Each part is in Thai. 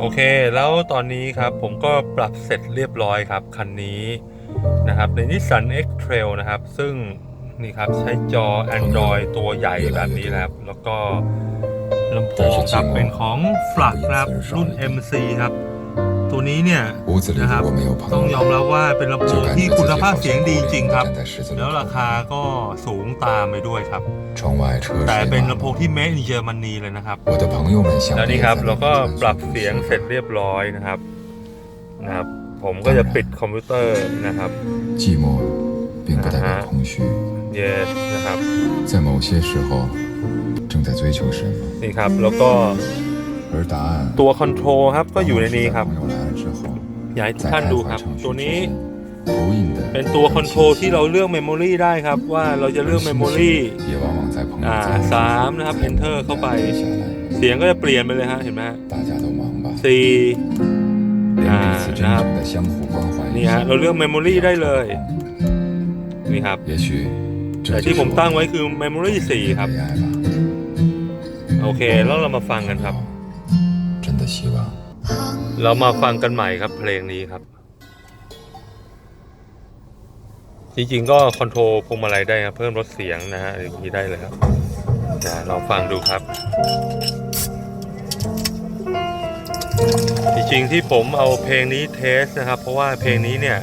โอเค แล้วตอนนี้ครับผมก็ปรับเสร็จเรียบร้อยครับ คันนี้นะครับใน Nissan X-Trail นะครับ ซึ่งนี่ครับใช้จอ Android ตัวใหญ่แบบนี้นะครับ แล้วก็ลำโพงครับเป็นของ f l u x ครับรุ่น MC ครับ ตัวนี้เนี่ยนะครับต้องยอมรับว่าเป็นลำโพงที่คุณภาพเสียงดีจริงครับ แล้วราคาก็สูงตามไปด้วยครับ แต่เป็นลำโพงที่เมดในเยอรมนีเลยนะครับแล้วนี่ครับเราก็ปรับเสียงเสร็จเรียบร้อยนะครับนะครับ ผมก็จะปิดคอมพิวเตอร์นะครับเย็นนะครับนี่ครับแล้วก็ตัวคอนโทรลครับก็อยู่ในนี้ครับ อยากให้ทุกท่านดูครับ ตัวนี้เป็นตัวคอนโทรลที่เราเลือกเมมโมรีได้ครับ ว่าเราจะเลือกเมมโมรีอ่าสามนะครับเพนเทอร์เข้าไป เสียงก็จะเปลี่ยนไปเลยฮะเห็นไหมสี่อ่านะครับนี่ฮะเราเลือกเมมโมรีได้เลยนี่ครับแต่ที่ผมตั้งไว้คือเมมโมรีสี่ครับ โอเค แล้วเรามาฟังกันครับ เรามาฟังกันใหม่ครับเพลงนี้ครับ จริงๆก็คอนโทรลพวงมาลัยได้ครับเพิ่มลดเสียงนะฮะอย่างนี้ได้เลยครับนะเราฟังดูครับ จริงๆที่ผมเอาเพลงนี้เทสนะครับ เพราะว่าเพลงนี้เนี่ย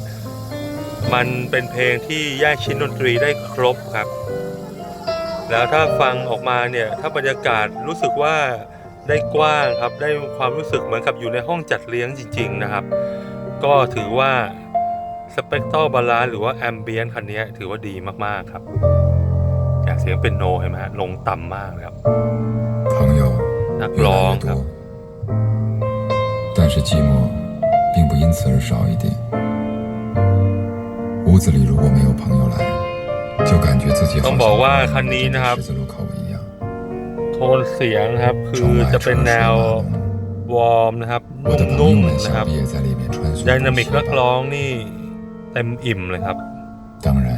มันเป็นเพลงที่แยกชิ้นดนตรีได้ครบครับ แล้วถ้าฟังออกมาเนี่ย ถ้าบรรยากาศรู้สึกว่า ได้กว้างครับ ได้ความรู้สึกเหมือนกับอยู่ในห้องจัดเลี้ยงจริง ๆ นะครับ ก็ถือว่า Spectral Balance หรือว่า Ambient คันนี้ถือว่าดีมากๆครับอยากเสียงเป็นโนเห็นไหมฮะลงต่ำมากเลยครับ 朋友 นัก 越 ร้อ 来 ง 越 ครับ 多，但是寂寞并不因此而少一点。屋子里如果没有朋友来，就感觉自己 ต้ 好 อง 像 บอกว่า 站 คันนี้นะครับ 在十字路口一样。 โทนเสียงครับ คือ 窗外 จะ 车 เป็น 水 แนว 马龙， วอร์มนะครับ 我的朋 นุ่ 友 ม 们 ๆนะครับ 想必也在里面穿梭 ไดนามิก 旅行 นัก 吧 ร้องนี่เต็มอิ่มเลยครับ 当然，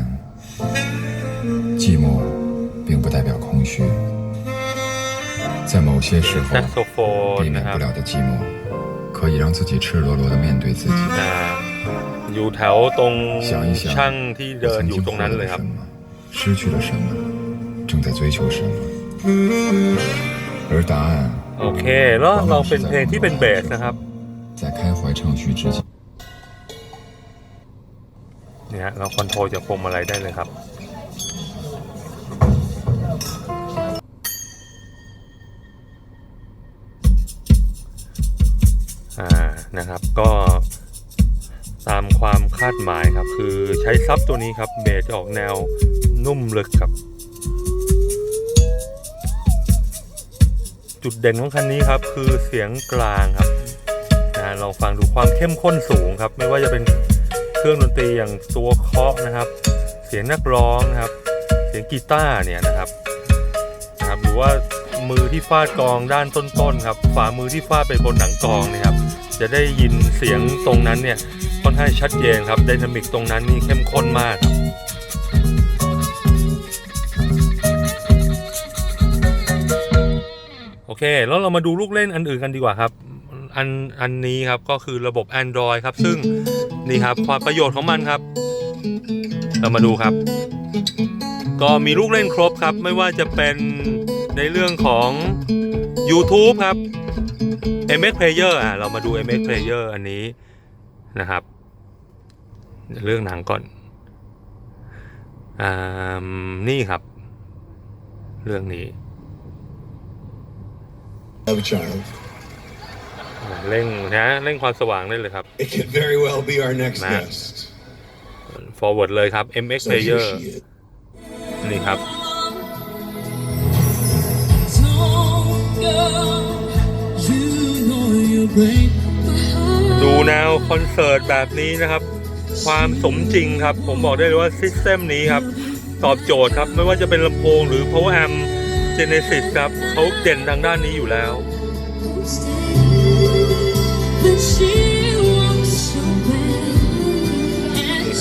寂寞并不代表空虚，在某些时候 แซกโซโฟน 避免 นะครับ 不了的寂寞，可以让自己赤裸裸的面对自己。 อ่าอยู่แถวตรง 想一想， ช่างที่เดิน 我曾 อยู่ 经 ตรง 获 นั้น 得 เลย 了 ครับ 什么，失去了什么，正在追求什么， 而答案 โอเค แล้วลองเป็นเพลงที่เป็นเบสนะครับ 在开怀畅叙之前。 เนี่ยฮะเราคอนโทรลจากพวงมาลัยได้เลยครับ อ่า นะครับ ก็ตามความคาดหมายครับ คือใช้ซับตัวนี้ครับ เบสจะออกแนวนุ่มลึกครับ จุดเด่นของคันนี้ครับคือเสียงกลางครับนะลองฟังดูความเข้มข้นสูงครับ ไม่ว่าจะเป็นเครื่องดนตรีอย่างตัวเคาะนะครับ เสียงนักร้องนะครับ เสียงกีตาร์เนี่ยนะครับนะครับหรือว่ามือที่ฟาดกองด้านต้นๆครับฝ่ามือที่ฟาดไปบนหนังกองเนะครับ จะได้ยินเสียงตรงนั้นเนี่ยค่อนข้างชัดเจนครับไดนามิกตรงนั้นนี่เข้มข้นมาก เค แล้วเรามาดูลูกเล่นอันอื่นกันดีกว่าครับ อันอันนี้ครับก็คือระบบ Android ครับ ซึ่งนี่ครับความประโยชน์ของมันครับ เรามาดูครับ ก็มีลูกเล่นครบครับ ไม่ว่าจะเป็นในเรื่องของ YouTube ครับ MX Player อะเรามาดู MX Player อันนี้นะครับ เรื่องหนังก่อนอ่านี่ครับ เรื่องนี้ have a child. เร่งนะเร่งความสว่างได้เลยครับ It could very well be our next Matt. guest. forward เลยครับ MX So here Player she is. นี่ครับ ดูแนวคอนเสิร์ตแบบนี้นะครับ ความสมจริงครับ ผมบอกได้เลยว่าซิสเต็มนี้ครับ ตอบโจทย์ครับ ไม่ว่าจะเป็นลำโพงหรือ power amp จเนซิสครับเขาเด่นทางด้านนี้อยู่แล้ว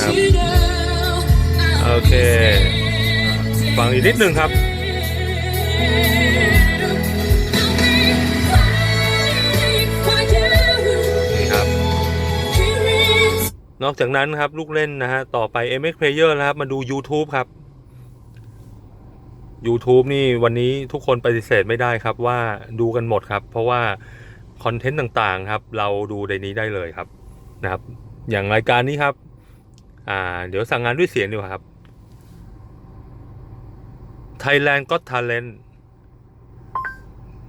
ครับโอเค ฟังอีกนิดหนึ่งครับนอกจากนั้นครับ ลูกเล่นนะฮะ ต่อไป MX Player นะครับ มาดู YouTube ครับ YouTube นี่วันนี้ทุกคนปฏิเสธไม่ได้ครับว่าดูกันหมดครับ เพราะว่าคอนเทนต์ต่างๆครับ เราดูในนี้ได้เลยครับนะครับ อย่างรายการนี้ครับ อ่า เดี๋ยวสั่งงานด้วยเสียงดีกว่าครับ Thailand Got Talent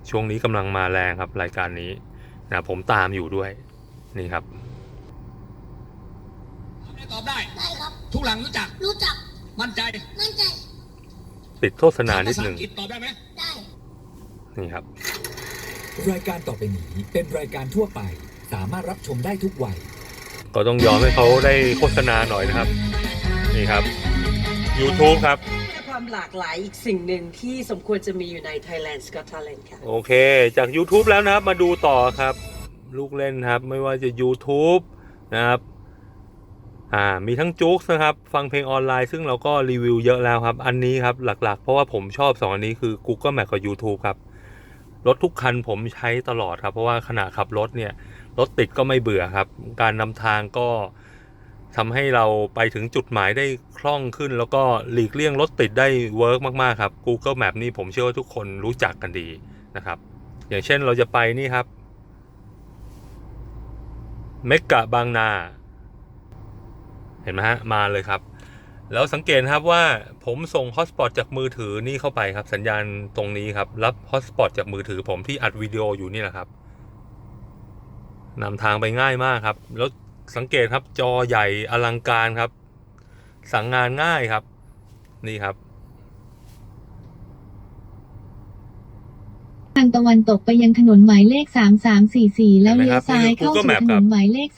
ช่วงนี้กำลังมาแรงครับรายการนี้นะผมตามอยู่ด้วยนี่ครับตอบได้ ได้ครับ ทุกหลังรู้จัก รู้จัก มั่นใจ มั่นใจ ติดโฆษณานิดหนึ่งภษอังกฤษตอบได้ไหมได้นี่ครับ รายการต่อไปนี้เป็นรายการทั่วไป สามารถรับชมได้ทุกวัย ก็ต้องยอมให้เขาได้โฆษณาหน่อยนะครับ นี่ครับ YouTube ครับ ความหลากหลายอีกสิ่งหนึ่งที่สมควรจะมีอยู่ใน Thailand Got Talent ค่ะ โอเค จาก YouTube แล้วนะครับ มาดูต่อครับ ลูกเล่นครับ ไม่ว่าจะ YouTube นะครับ อ่ามีทั้งจุกนะครับ ฟังเพลงออนไลน์ ซึ่งเราก็รีวิวเยอะแล้วครับ อันนี้ครับหลักๆ เพราะว่าผมชอบสองอันนี้คือ Google Map กับ YouTube ครับ รถทุกคันผมใช้ตลอดครับ เพราะว่าขณะขับรถเนี่ย รถติดก็ไม่เบื่อครับ การนำทางก็ทำให้เราไปถึงจุดหมายได้คล่องขึ้น แล้วก็หลีกเลี่ยงรถติดได้เวิร์กมากๆครับ Google Map นี่ผมเชื่อว่าทุกคนรู้จักกันดีนะครับ อย่างเช่นเราจะไปนี่ครับเมกะบางนา เห็นไหมฮะมาเลยครับ แล้วสังเกตครับว่าผมส่งฮอตสปอตจากมือถือนี่เข้าไปครับ สัญญาณตรงนี้ครับ รับฮอตสปอตจากมือถือผมที่อัดวิดีโออยู่นี่แหละครับนำทางไปง่ายมากครับ แล้วสังเกตครับจอใหญ่อลังการครับ สั่งงานง่ายครับ นี่ครับทางตะวันตกไปยังถนนหมายเลข 3344 แล้วเห็นไหมเลี้ยวซ้ายเข้าสู่ถนนหมายเลข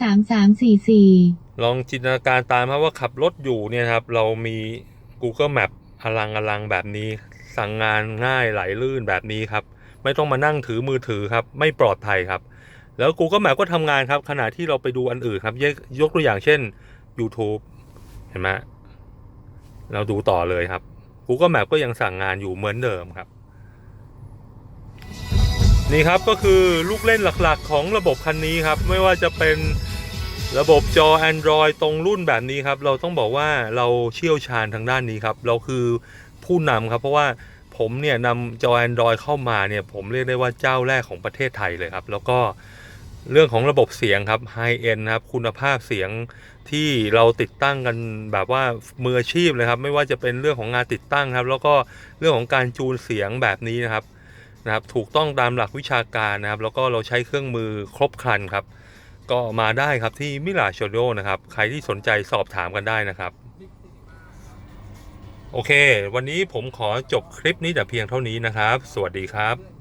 3344 ลองจินตนาการตามครับว่าขับรถอยู่เนี่ยครับ เรามี Google Map อลังอลังแบบนี้ สั่งงานง่ายไหลลื่นแบบนี้ครับ ไม่ต้องมานั่งถือมือถือครับ ไม่ปลอดภัยครับ แล้ว Google Map ก็ทำงานครับ ขณะที่เราไปดูอันอื่นครับ ยกยกตัวอย่างเช่น YouTube เห็นไหมเราดูต่อเลยครับ Google Map ก็ยังสั่งงานอยู่เหมือนเดิมครับ นี่ครับก็คือลูกเล่นหลักๆ ของระบบคันนี้ครับ ไม่ว่าจะเป็น ระบบจอ Android ตรงรุ่นแบบนี้ครับ เราต้องบอกว่าเราเชี่ยวชาญทางด้านนี้ครับ เราคือผู้นำครับ เพราะว่าผมเนี่ยนำจอ Android เข้ามาเนี่ยผมเรียกได้ว่าเจ้าแรกของประเทศไทยเลยครับ แล้วก็เรื่องของระบบเสียงครับ High End ครับ คุณภาพเสียงที่เราติดตั้งกันแบบว่ามืออาชีพเลยครับ ไม่ว่าจะเป็นเรื่องของงานติดตั้งครับ แล้วก็เรื่องของการจูนเสียงแบบนี้นะครับนะครับ ถูกต้องตามหลักวิชาการนะครับ แล้วก็เราใช้เครื่องมือครบครันครับ ก็มาได้ครับที่มิลาโชโดนะครับ ใครที่สนใจสอบถามกันได้นะครับ โอเค วันนี้ผมขอจบคลิปนี้แต่เพียงเท่านี้นะครับ สวัสดีครับ